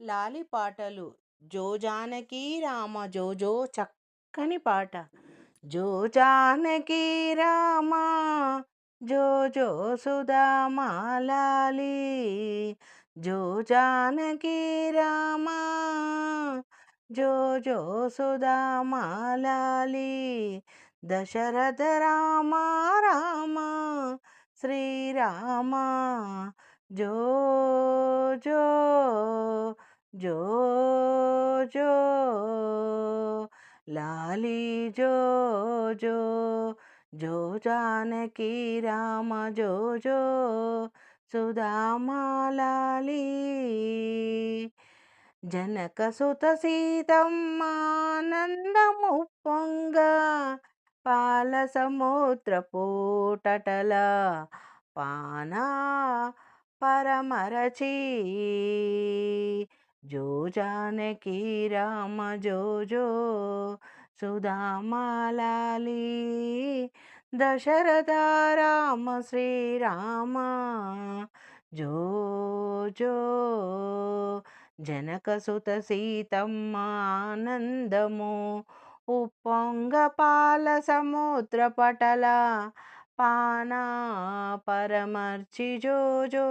లాలి పాటలు. జో జానకి రామ జో జో చక్కని పాట. జో జానకి రామ జో జో సుధామా లాలి. జో జానకి రామ జో జో సుధామా లాలి. దశరథ రామ రామ శ్రీరామ జో జో జో జో లాలి జో జో జో జానకి రామ జో జో సుధామా లాలి జనక సుత సీతమ్మానందము పొంగ పాల సముద్ర పూటటల పానా పరమరచి జో జానకి రామ జో జో సుధామాలాలి. దశరథ రామ శ్రీరామ జో జో జనక సుత సీతమ్మ ఆనందము ఉప్పొంగ పాల సముద్ర పటల పానా పరమర్చి జో జో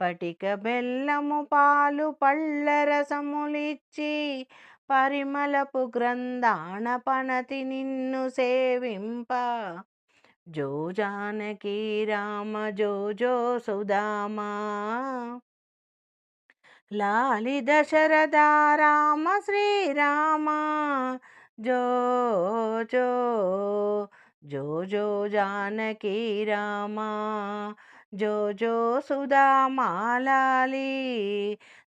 పటిక బెల్లము పాలు పళ్ళ రసములిచ్చి పరిమళపు గ్రంథాణ పనతి నిన్ను సేవింప. జో జానకి రామ జో జో సుధామా. లాలి దశరథ రామ శ్రీరామ. జో జో జో జో జానకి రామ. జో జో సుధామాలాలి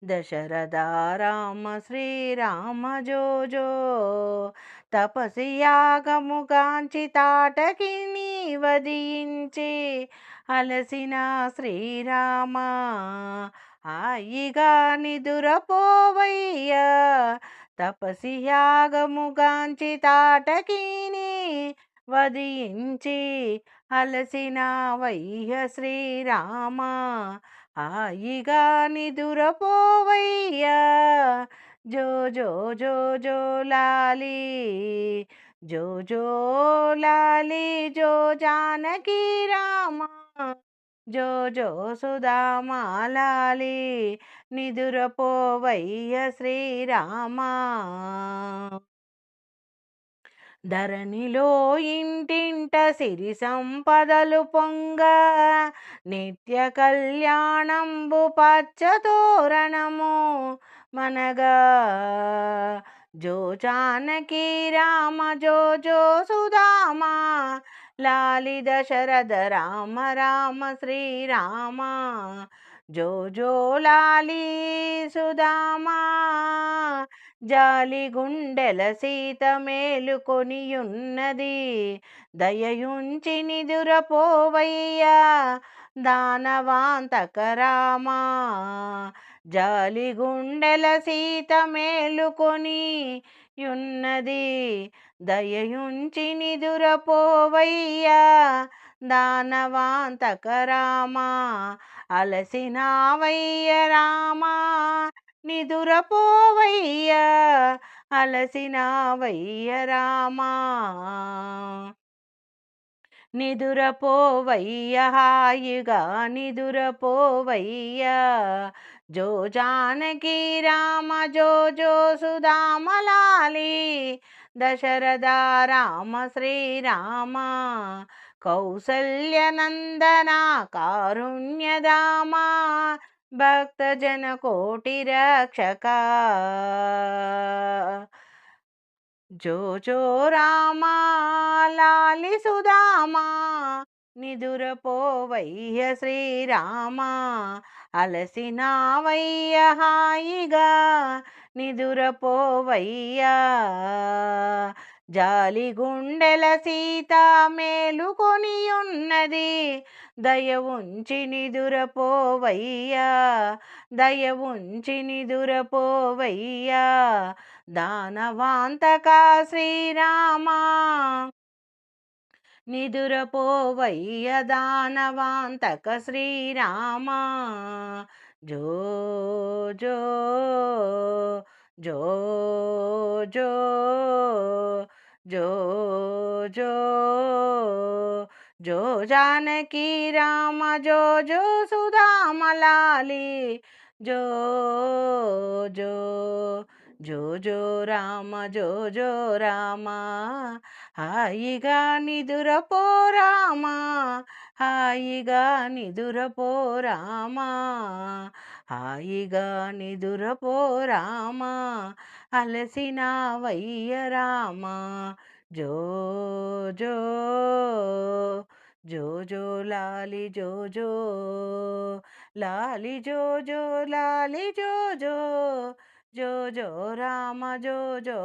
దశరథ రామ శ్రీరామ జో జో తపసియాగము కాంచి తాటకిని వదించి అలసిన శ్రీరామ హాయిగా నిదురపోవయ్యా తపసి యాగముగాంచి తాటకిని వదించి అలసిన వయ్య శ్రీరామ. హాయిగా నిదురపోవయ్యా. జో జో జో జో లాలి. జో జో లాలి జో జానకి రామ. జో జో సుధామాలాలి నిదురపోవయ్య శ్రీరామ. ధరణిలో ఇంటింట సిరి సంపదలు పొంగ నిత్య కళ్యాణంబు పచ్చతోరణము మనగా. జో జానకి రామ జో జో సుధామా లాలి దశరథ రామ రామ శ్రీరామ జో జో లాలి సుధామా. జాలి గుండెల సీత మేలుకొనియున్నది దయయుంచి నిదురపోవయ్యా దానవాంతక రామా జాలి గుండెల సీత మేలుకొని యున్నది దయయుంచి నిదురపోవయ్యా దానవాంతక రామా అలసినావయ్య రామా నిదురపోవయ్యా అలసినావయ్య రామా. నిదురపోవయ్య హాయిగా నిదురపోవయ్యా జో జానకి రామ జో జో సుధామలాలి దశరథ రామ శ్రీరామ కౌసల్యనందన కారుణ్యదామా భక్తజన కోటి రక్షక జో జో రామా లాలి సుధామా నిదురపోవయ్య శ్రీరామ అలసినావయ్య హాయిగా నిదురపోవయ్యా జాలి గుండెల సీత మేలుకొని ఉన్నది దయ ఉంచి నిదురపోవయ్యా దయ ఉంచి నిదురపోవయ్యా దానవాంతక శ్రీరామా. నిదురపోవయ్య దానవాంతక శ్రీరామా. జో జో జో జో జో జో జో జానకి రామ జో జో సుధామలాలి. జో జో జో జో రామ జో జో రామ. హాయిగా నిదురపో రామ హాయిగా నిదురపో రామ. హాయిగా నిదురపో రామ అలసిన వయ్య రామ. జో జో జో జో లాలి జో జో లాలి జో జో లాలి జో జో జో జో రామ జో జో.